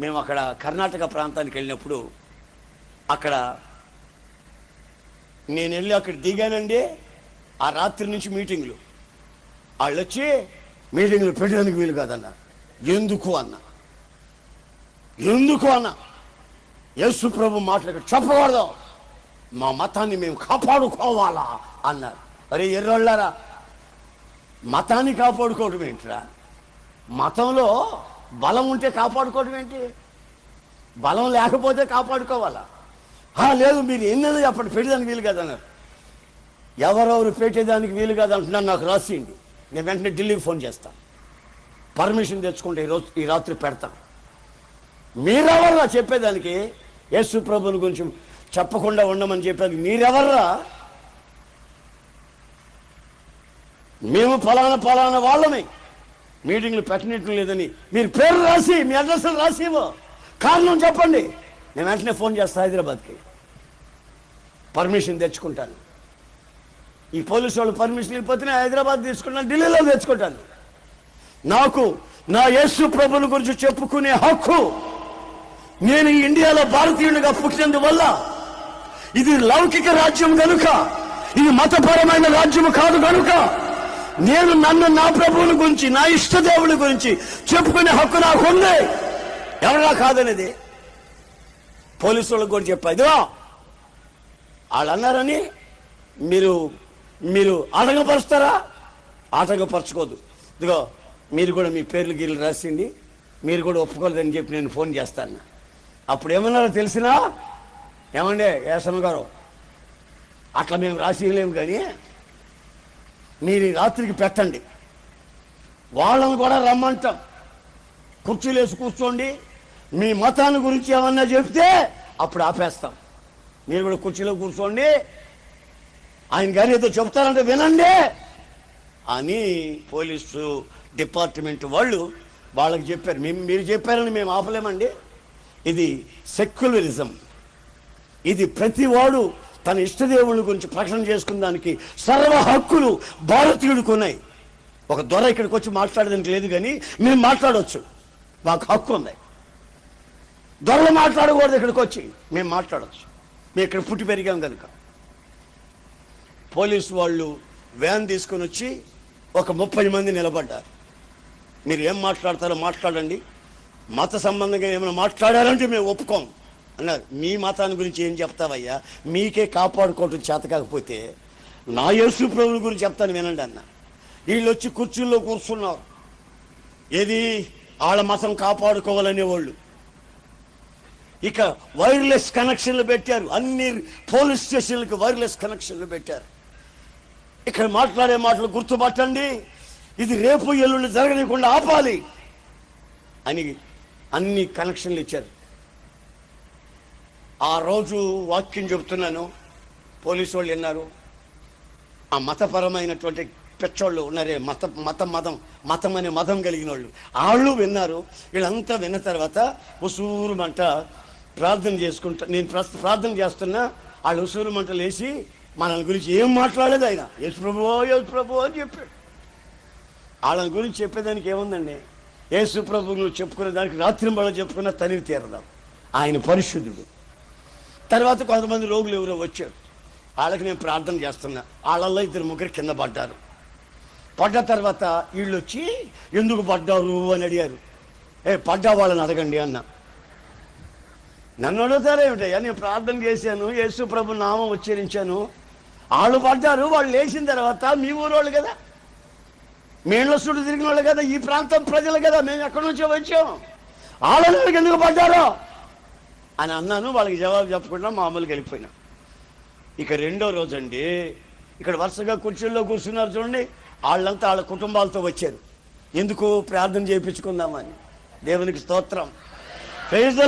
మేము అక్కడ కర్ణాటక ప్రాంతానికి వెళ్ళినప్పుడు అక్కడ నేను వెళ్ళి అక్కడ దిగానండి ఆ రాత్రి నుంచి మీటింగ్లు. వాళ్ళు వచ్చి మీటింగ్లు పెట్టడానికి వీలు కాదన్న. ఎందుకు అన్న? ఎందుకు అన్న? యేసు ప్రభు మాటలకు చెప్పకూడదు. మా మతాన్ని మేము కాపాడుకోవాలా అన్నారు. అరే ఎర్రోళ్ళారా మతాన్ని కాపాడుకోవడం ఏంటిరా? మతంలో బలం ఉంటే కాపాడుకోవడం ఏంటి? బలం లేకపోతే కాపాడుకోవాలా? "ఆ, లేదు మీరు ఎన్నది అప్పుడు పెట్టేదానికి వీలు కాదన్నారు. ఎవరెవరు పెట్టేదానికి వీలు కాదు నాకు రాసియండి నేను వెంటనే ఢిల్లీకి ఫోన్ చేస్తాను పర్మిషన్ తెచ్చుకుంటే ఈరోజు ఈ రాత్రి పెడతాను మీరెవర్రా చెప్పేదానికి? యేసు ప్రభుని గురించి చెప్పకుండా ఉండమని చెప్పేది మీరెవర్రా? మేము ఫలానా ఫలానా వాళ్ళమే. మీటింగ్లు పెట్టనట్టు లేదని మీరు పేరు రాసి మీ అడ్రస్ రాసి కారణం చెప్పండి. నేను వెంటనే ఫోన్ చేస్తాను హైదరాబాద్కి. పర్మిషన్ తెచ్చుకుంటాను. ఈ పోలీసు వాళ్ళు పర్మిషన్ ఇవ్వకపోతే హైదరాబాద్ తీసుకుంటాను ఢిల్లీలో తెచ్చుకుంటాను. నాకు నా యేసు ప్రభుని గురించి చెప్పుకునే హక్కు నేను ఈ ఇండియాలో భారతీయుడిగా పుట్టినందువల్ల ఇది లౌకిక రాజ్యం కనుక ఇది మతపరమైన రాజ్యం కాదు కనుక నేను నన్ను నా ప్రభువుని గురించి నా ఇష్టదేవుని గురించి చెప్పుకునే హక్కు నాకు ఉంది. ఎవరిలా కాదనేది? పోలీసు వాళ్ళకి కూడా చెప్పా. ఇదిగో వాళ్ళు అన్నారని మీరు మీరు ఆటంకపరుస్తారా? ఆటంకపరచుకోదు ఇదిగో మీరు కూడా మీ పేర్లు గీర్లు రాసింది మీరు కూడా ఒప్పుకోలేదని చెప్పి నేను ఫోన్ చేస్తాను. అప్పుడు ఏమన్నారో తెలిసినా? ఏమండే ఏసన్ గారు అట్లా మేము రాసిలేము కానీ మీరు ఈ రాత్రికి పెట్టండి. వాళ్ళని కూడా రమ్మంటాం. కుర్చీలు వేసి కూర్చోండి. మీ మతాన్ని గురించి ఏమన్నా చెప్తే అప్పుడు ఆపేస్తాం. మీరు కూడా కుర్చీలో కూర్చోండి. ఆయన గారు ఏదో చెప్తారంటే వినండి. అని పోలీసు డిపార్ట్మెంట్ వాళ్ళు వాళ్ళకి చెప్పారు. మేము మీరు చెప్పారని మేము ఆపలేమండి. ఇది సెక్యులరిజం. ఇది ప్రతివాడు తన ఇష్టదేవుని గురించి ప్రకటన చేసుకున్న దానికి సర్వ హక్కులు భారతీయుడికి ఉన్నాయి ఒక దొర ఇక్కడికి వచ్చి మాట్లాడడానికి లేదు కానీ మేము మాట్లాడవచ్చు మాకు హక్కు ఉంది. దొరలు మాట్లాడకూడదు ఇక్కడికి వచ్చి మేము మాట్లాడవచ్చు మేము ఇక్కడ పుట్టి పెరిగాం కనుక. పోలీసు వాళ్ళు వ్యాన్ తీసుకొని వచ్చి ఒక ముప్పై మంది నిలబడ్డారు. మీరు ఏం మాట్లాడతారో మాట్లాడండి. మత సంబంధంగా ఏమైనా మాట్లాడారంటే మేము ఒప్పుకోం అన్నారు మీ మతాన్ని గురించి ఏం చెప్తావయ్యా? మీకే కాపాడుకోవటం చేత కాకపోతే నా యేసు ప్రభుని గురించి చెప్తాను వినండి అన్న. వీళ్ళు వచ్చి కుర్చీల్లో కూర్చున్నారు. ఏది? వాళ్ళ మతం కాపాడుకోవాలనే వాళ్ళు. ఇక వైర్లెస్ కనెక్షన్లు పెట్టారు. అన్ని పోలీస్ స్టేషన్లకు వైర్లెస్ కనెక్షన్లు పెట్టారు. ఇక్కడ మాట్లాడే మాటలు గుర్తుపట్టండి. ఇది రేపు ఎల్లుండి జరగనీయకుండా ఆపాలి అని అన్ని కనెక్షన్లు ఇచ్చారు. ఆ రోజు వాక్యం చెబుతున్నాను. పోలీసు వాళ్ళు విన్నారు. ఆ మతపరమైనటువంటి పెచ్చోళ్ళు ఉన్నారే మత మతం మతం మతం అనే మతం కలిగిన వాళ్ళు వాళ్ళు విన్నారు. వీళ్ళంతా విన్న తర్వాత ఉసూరుమంట ప్రార్థన చేసుకుంటా నేను ప్రార్థన చేస్తున్నా వాళ్ళు ఉసూరు మంట లేచి మన గురించి ఏం మాట్లాడలేదు ఆయన. యేసు ప్రభు యేసు ప్రభు అని చెప్పాడు. వాళ్ళని గురించి చెప్పేదానికి ఏముందండి? యేసు ప్రభు నువ్వు చెప్పుకునే దానికి రాత్రి మళ్ళీ చెప్పుకున్న తనివి తీరదాం. ఆయన పరిశుద్ధుడు. తర్వాత కొంతమంది రోగులు ఎవరో వచ్చారు. వాళ్ళకి నేను ప్రార్థన చేస్తున్నా. వాళ్ళల్లో ఇద్దరు ముగ్గురు కింద పడ్డారు. పడ్డ తర్వాత వీళ్ళు వచ్చి ఎందుకు పడ్డారు అని అడిగారు. ఏ పడ్డా వాళ్ళని అడగండి అన్న. నన్ను అడుగుతారేమిటయ్యా నేను ప్రార్థన చేశాను యేసు ప్రభు నామం ఉచ్చరించాను. వాళ్ళు పడ్డారు వాళ్ళు లేచిన తర్వాత మీ ఊరోళ్ళు కదా. మేళ్ళ సుడు తిరిగిన వాళ్ళు కదా. ఈ ప్రాంతం ప్రజలు కదా. మేము ఎక్కడి నుంచో వచ్చాం. వాళ్ళకి ఎందుకు పడ్డారో? అని అన్నాను వాళ్ళకి జవాబు చెప్పకుండా మామూలుగా వెళ్ళిపోయినా. ఇక రెండో రోజు అండి ఇక్కడ వరుసగా కుర్చీల్లో కూర్చున్నారు చూడండి వాళ్ళంతా వాళ్ళ కుటుంబాలతో వచ్చారు. ఎందుకు ప్రార్థన చేయించుకుందామని? దేవునికి స్తోత్రం. Praise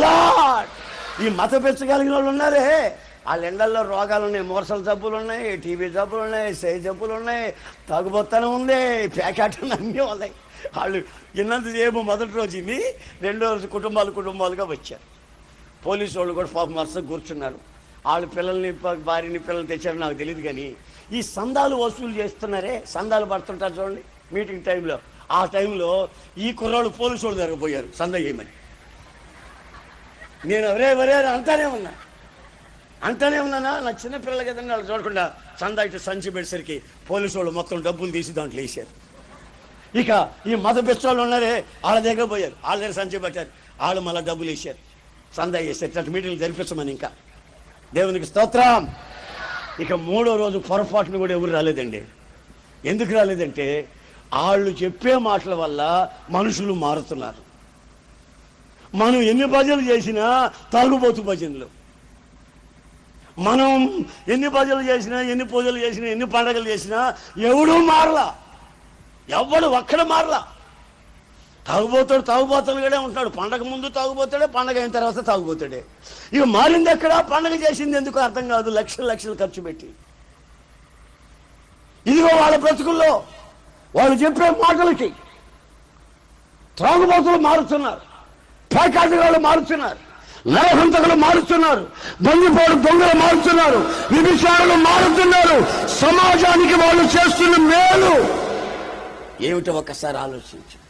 ఈ మత పెంచగలిగిన వాళ్ళు ఉన్నారే. వాళ్ళ ఎండల్లో రోగాలు ఉన్నాయి మోరసల జబ్బులు ఉన్నాయి టీబీ జబ్బులు ఉన్నాయి సై జబ్బులు ఉన్నాయి తాగుబోత్తనం ఉంది ప్యాకెట్ అన్నీ ఉన్నాయి. వాళ్ళు ఇన్నంత సేపు మొదటి రోజు ఇన్ని రెండో రోజు కుటుంబాలు కుటుంబాలుగా వచ్చారు. పోలీసు వాళ్ళు కూడా పాపం వరుసగా కూర్చున్నారు. వాళ్ళ పిల్లల్ని భార్యని పిల్లల్ని తెచ్చారో నాకు తెలియదు కానీ ఈ సందాలు వసూలు చేస్తున్నారే సందాలు పడుతుంటారు చూడండి మీటింగ్ టైంలో. ఆ టైంలో ఈ కుర్రాళ్ళు పోలీసు వాళ్ళు జరగబోయారు సందా చేయమని. నేను ఎవరే ఎవరే అంటానే ఉన్నా. అంటానే ఉన్నానా? నా చిన్నపిల్లలు కదండి వాళ్ళు చూడకుండా చందా ఇటు సంచి పెట్టేసరికి పోలీసు వాళ్ళు మొత్తం డబ్బులు తీసి దాంట్లో వేసారు ఇక ఈ మత పిచ్చోళ్ళు ఉన్నారే వాళ్ళ దగ్గర పోయారు. వాళ్ళ దగ్గర సంచి పెట్టారు. వాళ్ళు మళ్ళీ డబ్బులు వేసారు సందా చేసి ఇట్లాంటి మీటింగ్లు జరిపించమని ఇంకా. దేవునికి స్తోత్రం. ఇక మూడో రోజు పొరపాటును కూడా ఎవరు రాలేదండి. ఎందుకు రాలేదంటే వాళ్ళు చెప్పే మాటల వల్ల మనుషులు మారుతున్నారు. మనం ఎన్ని భజనలు చేసినా తాగుబోతు భజనలు. మనం ఎన్ని భజనలు చేసినా ఎన్ని పూజలు చేసినా ఎన్ని పండగలు చేసినా ఎవడూ మారలా. ఎవడు ఒక్కడ మారలా. తాగుబోతాడు తాగుబోతాడుగానే ఉంటాడు. పండగ ముందు తాగుబోతాడే పండగ అయిన తర్వాత తాగుబోతాడే. ఇక మారింది ఎక్కడ? పండగ చేసింది ఎందుకు అర్థం కాదు. లక్షలు లక్షలు ఖర్చు పెట్టి. ఇదిగో వాళ్ళ బ్రతుకుల్లో వాళ్ళు చెప్పే మాటలకి త్రాగుబోతులు మారుతున్నారు. పేకాటగాళ్ళు మారుతున్నారు. నరహంతకులు మారుతున్నారు. బందిపోడు దొంగలు మారుతున్నారు. విభిచారులు మారుతున్నారు. సమాజానికి వాళ్ళు చేస్తున్న మేలు. ఏమిటో ఒక్కసారి ఆలోచించు.